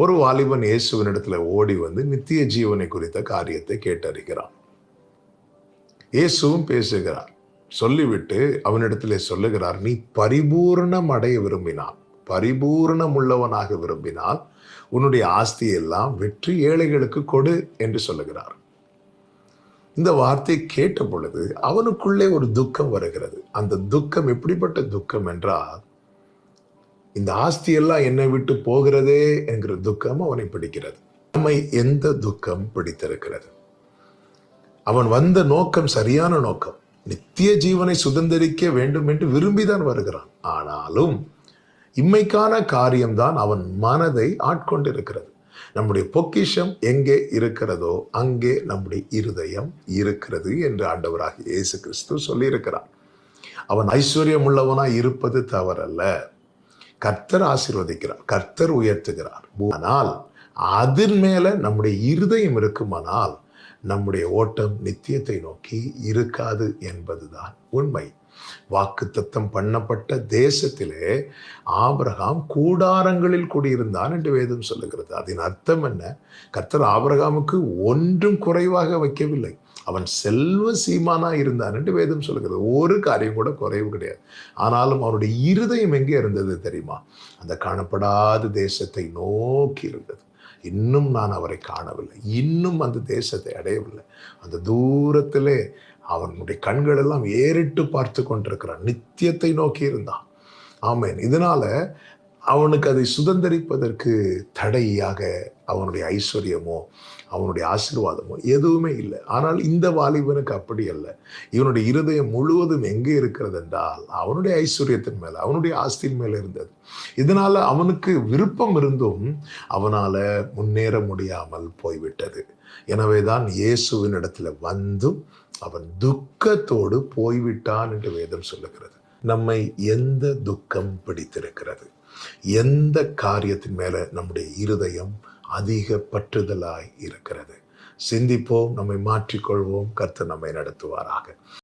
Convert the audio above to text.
ஒரு வாலிபன் இயேசுவினிடத்துல ஓடி வந்து நித்திய ஜீவனை குறித்த காரியத்தை கேட்டறிகிறான். இயேசுவும் பேசுகிறார். சொல்லிவிட்டு அவனிடத்திலே சொல்லுகிறார் நீ பரிபூர்ணம் அடைய விரும்பினால் பரிபூர்ணம் உள்ளவனாக விரும்பினால் உன்னுடைய ஆஸ்தியெல்லாம் வெற்றி ஏழைகளுக்கு கொடு என்று சொல்லுகிறார். இந்த வார்த்தை கேட்ட பொழுது அவனுக்குள்ளே ஒரு துக்கம் வருகிறது. அந்த துக்கம் எப்படிப்பட்ட துக்கம் என்றால் இந்த ஆஸ்தியெல்லாம் என்னை விட்டு போகிறதே என்கிற துக்கம் அவனை பிடிக்கிறது. நம்மை எந்த துக்கம் பிடித்திருக்கிறது? அவன் வந்த நோக்கம் சரியான நோக்கம். நித்திய ஜீவனை சுதந்திரிக்க வேண்டும் என்று விரும்பிதான் வருகிறான். ஆனாலும் இம்மைக்கான காரியம்தான் அவன் மனதை ஆட்கொண்டிருக்கிறது. நம்முடைய பொக்கிஷம் எங்கே இருக்கிறதோ அங்கே நம்முடைய இருதயம் இருக்கிறது என்று ஆண்டவராக இயேசு கிறிஸ்து சொல்லியிருக்கிறான் அவன் ஐஸ்வர்யம் உள்ளவனாய் இருப்பது தவறல்ல. கர்த்தர் ஆசீர்வதிக்கிறார் கர்த்தர் உயர்த்துகிறார். ஆனால் அதன் மேல நம்முடைய இருதயம் இருக்குமானால் நம்முடைய ஓட்டம் நித்தியத்தை நோக்கி இருக்காது என்பதுதான் உண்மை. வாக்குத்தத்தம் பண்ணப்பட்ட தேசத்திலே ஆபரகாம் கூடாரங்களில் குடியிருந்தான் என்று வேதம் சொல்லுகிறது. அதன் அர்த்தம் என்ன? கர்த்தர் ஆபரகாமுக்கு ஒன்றும் குறைவாக வைக்கவில்லை. அவன் செல்வ சீமானா இருந்தான் என்று வேதம் சொல்லுகிறது ஒரு காரியம் கூட குறைவு கிடையாது. ஆனாலும் அவனுடைய இருதயம் எங்கே இருந்தது தெரியுமா? அந்த காணப்படாத தேசத்தை நோக்கி இருந்தது. இன்னும் நான் அவரை காணவில்லை. இன்னும் அந்த தேசத்தை அடையவில்லை. அந்த தூரத்திலே அவனுடைய கண்கள் எல்லாம் ஏறிட்டு பார்த்து கொண்டிருக்கிறான். நித்தியத்தை நோக்கி இருந்தான். ஆமேன். இதனால அவனுக்கு அதை சுதந்திரிப்பதற்கு தடையாக அவனுடைய ஐஸ்வர்யமோ அவனுடைய ஆசீர்வாதமோ எதுவுமே இல்லை. ஆனால் இந்த வாலிபனுக்கு அப்படி அல்ல. இவனுடைய இருதயம் முழுவதும் எங்கே இருக்கிறது என்றால் அவனுடைய ஐஸ்வர்யத்தின் மேலே அவனுடைய ஆஸ்தியின் மேலே இருந்தது. இதனால் அவனுக்கு விருப்பம் இருந்தும் அவனால் முன்னேற முடியாமல் போய்விட்டது. எனவே தான் இயேசுவின் இடத்துல வந்தும் அவன் துக்கத்தோடு போய்விட்டான் என்று வேதம் சொல்லுகிறது. நம்மை எந்த துக்கம் பிடித்திருக்கிறது? எந்த காரியத்தின் மேல நம்முடைய இருதயம் அதிக பற்றுதலாய் இருக்கிறது. சிந்திப்போம் நம்மை மாற்றிக்கொள்வோம். கர்த்தர் நம்மை நடத்துவாராக.